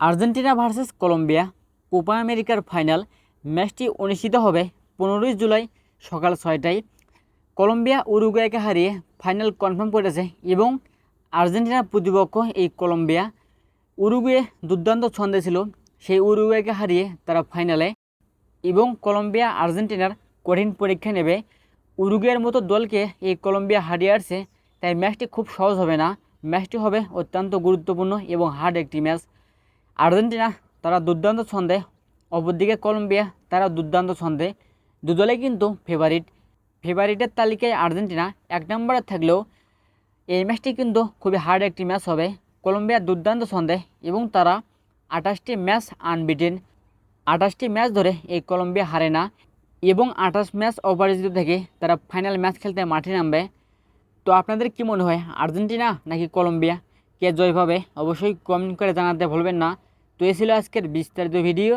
Argentina versus Colombia Copa আমেরিকার final ম্যাচটি অনুষ্ঠিত হবে পনেরোই জুলাই সকাল ছয়টায়। কলম্বিয়া উরুগুয়েকে হারিয়ে ফাইনাল কনফার্ম করেছে এবং আর্জেন্টিনার প্রতিপক্ষ এই কলম্বিয়া। উরুগুয়ে দুর্দান্ত ছন্দে ছিল, সেই উরুগুয়েকে হারিয়ে তারা ফাইনালে এবং কলম্বিয়া আর্জেন্টিনার কঠিন পরীক্ষা নেবে। উরুগুয়ের মতো দলকে এই কলম্বিয়া হারিয়ে আসছে, তাই ম্যাচটি খুব সহজ হবে না। ম্যাচটি হবে অত্যন্ত গুরুত্বপূর্ণ এবং হার্ড একটি ম্যাচ। আর্জেন্টিনা, তারা দুর্দান্ত ছন্দে। অপরদিকে কলম্বিয়া, তারা দুর্দান্ত ছন্দে। দুদলে কিন্তু ফেভারিট ফেভারিটের তালিকায় আর্জেন্টিনা, এক নম্বরে থাকলেও এই ম্যাচটি কিন্তু খুবই হার্ড একটি ম্যাচ হবে। কলম্বিয়া দুর্দান্ত ছন্দে এবং তারা আঠাশটি ম্যাচ আনবিটেন আঠাশটি ম্যাচ ধরে এই কলম্বিয়া হারে না এবং আঠাশ ম্যাচ অপরাজিত থেকে তারা ফাইনাল ম্যাচ খেলতে মাঠে নামবে। তো আপনাদের কি মনে হয়, আর্জেন্টিনা নাকি কলম্বিয়া? কে জয় পাবে অবশ্যই কমেন্ট করে জানাতে ভুলবেন না। তো এ ছিল আজকের বিস্তারিত ভিডিও